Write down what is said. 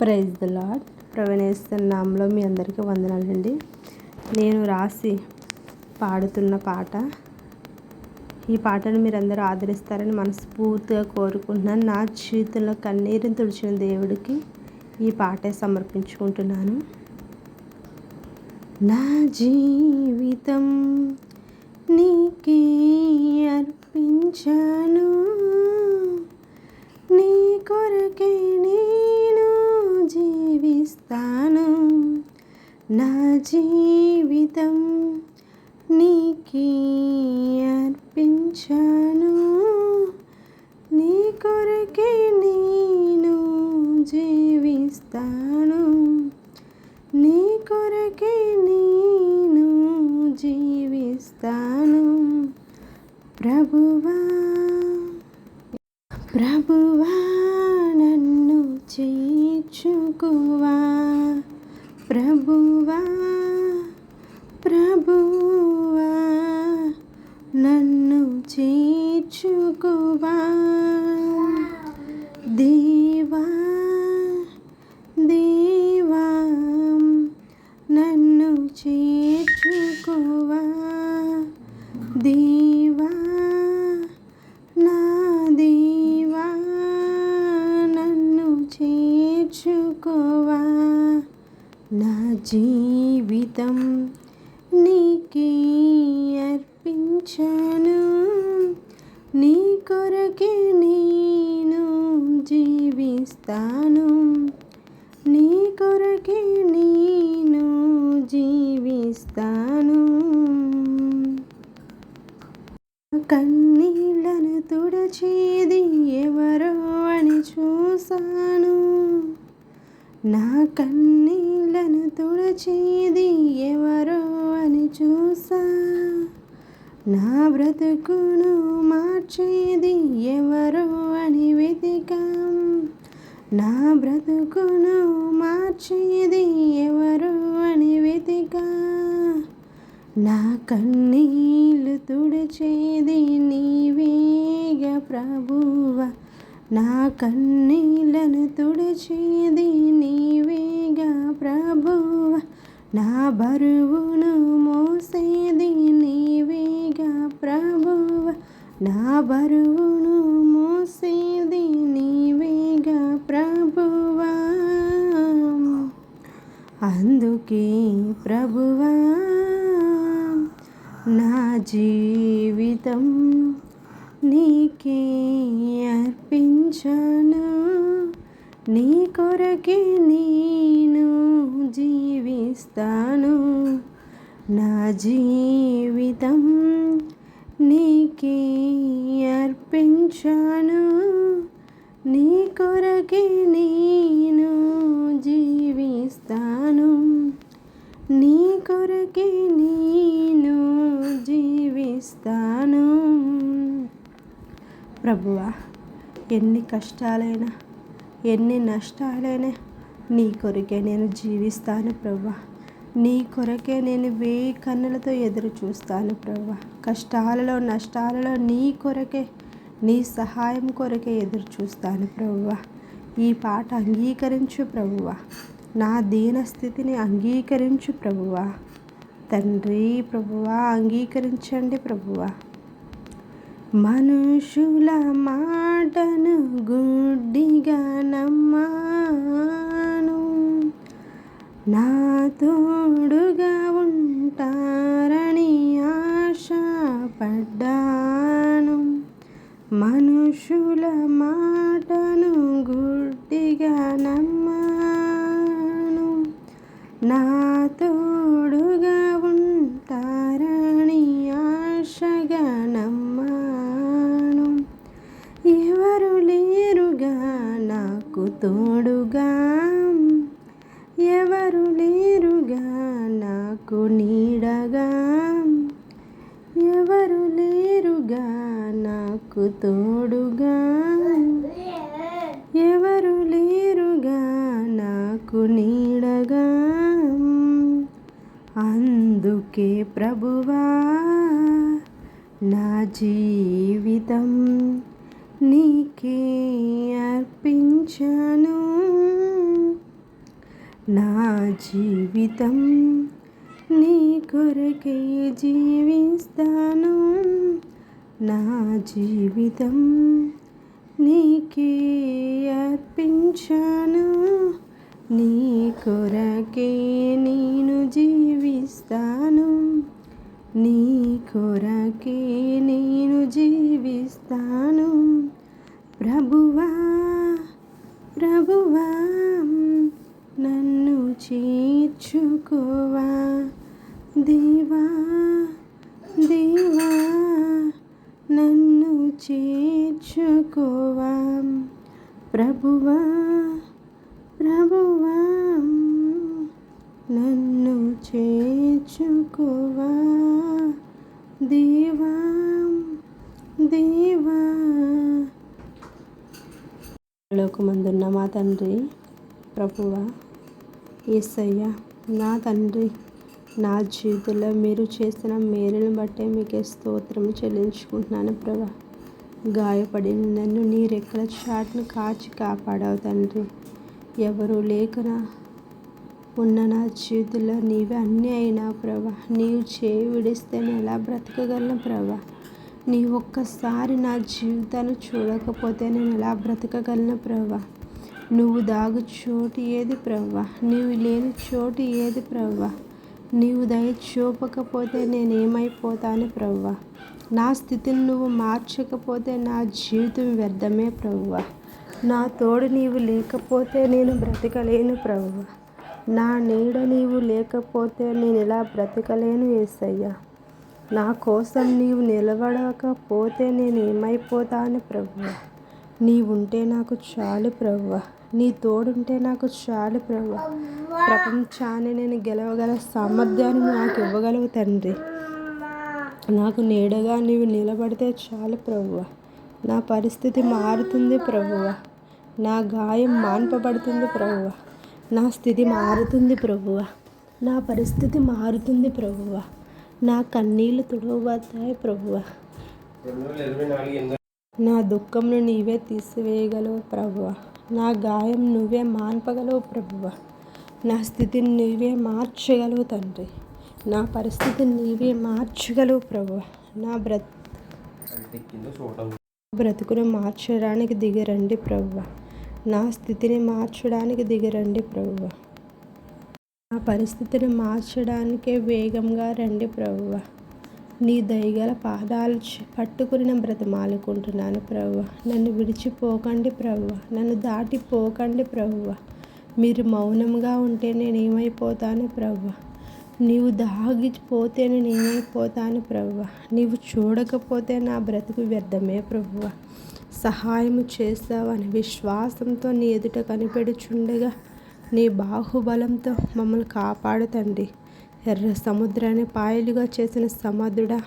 Praise the Lord ప్రవణేస్తున్నాంలో మీ అందరికీ వందనాలండి. నేను రాసి పాడుతున్న పాట. ఈ పాటను మీరందరూ ఆదరిస్తారని మనస్ఫూర్తిగా కోరుకుంటున్నాను. నా జీవితంలో కన్నీరుని తుడిచిన దేవుడికి ఈ పాటే సమర్పించుకుంటున్నాను. నా జీవితం నీకే అర్పించాను. నీ కొరకే నేను జీవిస్తాను. నా జీవితం నీకే అర్పించాను. నీ కొరకే నేను జీవిస్తాను. నీ కొరకే నేను జీవిస్తాను. ప్రభువా ప్రభువా నన్ను చేర్చుకువా ప్రభువా ప్రభువా నన్ను చేర్చుకువా. దేవా దేవా నన్ను చే జీవితం నీకే అర్పించాను. నీ కొరకే నేను జీవిస్తాను. నీ కొరకే నేను జీవిస్తాను. కన్నీళ్ళను తుడచేది ఎవరో అని చూశాను. నా కన్నీళ్ళను తుడచేది ఎవరో అని చూసా. నా బ్రతుకును మార్చేది ఎవరో అని వెతికాం. నా బ్రతుకును మార్చేది ఎవరు అని వెతికా. నా కన్నీళ్ళు తుడిచేది నీవేగ ప్రభువ. నా కన్నీలను తుడిచేది నీవేగా ప్రభువ నా బరువును మోసేది నీవేగా ప్రభువ నా బరువును మోసేది నీవేగా ప్రభువా అందుకే ప్రభువా నా జీవితం నీకే అర్పించాను. నీ కొరకే నేను జీవిస్తాను. నా జీవితం నీకే అర్పించాను. ప్రభువా ఎన్ని కష్టాలైనా ఎన్ని నష్టాలైనా నీ కొరకే నేను జీవిస్తాను ప్రభువా. నీ కొరకే నేను వేయి కన్నులతో ఎదురు చూస్తాను ప్రభు కష్టాలలో నష్టాలలో నీ కొరకే నీ సహాయం కొరకే ఎదురు చూస్తాను ప్రభువ. ఈ పాట అంగీకరించు ప్రభువ. నా దీన స్థితిని అంగీకరించు ప్రభువ. తండ్రి ప్రభువా అంగీకరించండి ప్రభువ. మనుషుల మాటను గుడ్డిగా నమ్మాను. నా తోడుగా ఉంటారని ఆశపడ్డాను మనుషుల మాటను గుడ్డిగా నమ్మాను. నా నాకు తోడుగా ఎవరు లేరుగా నాకు నీడగా ఎవరు లేరుగా నాకు తోడుగా ఎవరు లేరుగా నాకు నీడగా అందుకే ప్రభువా నా జీవితం నీకే అర్పించను నా జీవితం నీ కొరకే జీవిస్తాను. నా జీవితం నీకే అర్పించాను. నీ కొరకే నేను జీవిస్తాను. నీ కొరకే నేను జీవిస్తాను. ప్రభువా ప్రభువా నన్ను చేర్చుకోవా. దేవా దేవా నన్ను చేర్చుకోవా. ప్రభువా ప్రభువా నన్ను చేర్చుకోవా. దేవా దేవా. లోకమందున్న మా తండ్రి ప్రభువా యేసయ్య నా తండ్రి నా జీవితంలో మీరు చేసిన మేలును బట్టే మీకే స్తోత్రం చెల్లించుకుంటున్నాను ప్రభా. గాయపడిన నన్ను నీ రెక్కల చాటును కాచి కాపాడావు తండ్రి. ఎవరు లేకనా ఉన్న నా జీవితంలో నీవే అన్నీ అయినా ప్రభా. నీవు చేయి విడిస్తే నేను ఎలా బ్రతకగలను ప్రభా. నీ ఒక్కసారి నా జీవితాన్ని చూడకపోతే నేను ఎలా బ్రతకగలను ప్రవ్వా? నువ్వు దాగు చోటు ఏది ప్రవ్వా? నీవు లేని చోటు ఏది ప్రవ్వా? నీవు దయ చూపకపోతే నేనేమైపోతాను ప్రవ్వా? నా స్థితిని నువ్వు మార్చకపోతే నా జీవితం వ్యర్థమే ప్రవ్వా? నా తోడు నీవు లేకపోతే నేను బ్రతకలేను ప్రవ్వా? నా నీడ నీవు లేకపోతే నేను ఇలా బ్రతకలేను ఏసయ్యా? నా కోసం నీవు నిలబడకపోతే నేను ఏమైపోతాను ప్రభువ? నీవుంటే నాకు చాలు ప్రభువ. నీ తోడుంటే నాకు చాలు ప్రభు ప్రపంచాన్ని నేను గెలవగల సామర్థ్యాన్ని నాకు ఇవ్వగలవు తండ్రి. నాకు నీడగా నీవు నిలబడితే చాలు ప్రభువ. నా పరిస్థితి మారుతుంది ప్రభువ. నా గాయం మాన్పబడుతుంది ప్రభువ. నా స్థితి మారుతుంది ప్రభువ. నా పరిస్థితి మారుతుంది ప్రభువ. నా కన్నీళ్ళు తుడవబడతాయి ప్రభువ. నా దుఃఖంను నీవే తీసివేయగలవు ప్రభువ. నా గాయం నువ్వే మాన్పగలవు ప్రభువ. నా స్థితిని నీవే మార్చగలవు తండ్రి. నా పరిస్థితిని నీవే మార్చగలవు ప్రభువ. నా బ్రత్ బ్రతుకును మార్చడానికి దిగరండి ప్రభువ. నా స్థితిని మార్చడానికి దిగరండి ప్రభువ. నా పరిస్థితిని మార్చడానికే వేగంగా రండి ప్రభువ. నీ దయగల పాదాలు పట్టుకుని నేను బ్రతమాలుకుంటున్నాను ప్రభువ. నన్ను విడిచిపోకండి ప్రభువ. నన్ను దాటిపోకండి ప్రభువ. మీరు మౌనంగా ఉంటే నేను ఏమైపోతాను ప్రభువ? నీవు దాగిపోతే నేను ఏమైపోతాను ప్రభువ? నీవు చూడకపోతే నా బ్రతుకు వ్యర్థమే ప్రభువ. సహాయం చేస్తావని విశ్వాసంతో నీ ఎదుట కనిపెడుచుండగా నీ బాహుబలంతో మమ్మల్ని కాపాడుతండి. ఎర్ర సముద్రాన్ని పాయలుగా చేసిన సముద్రుడా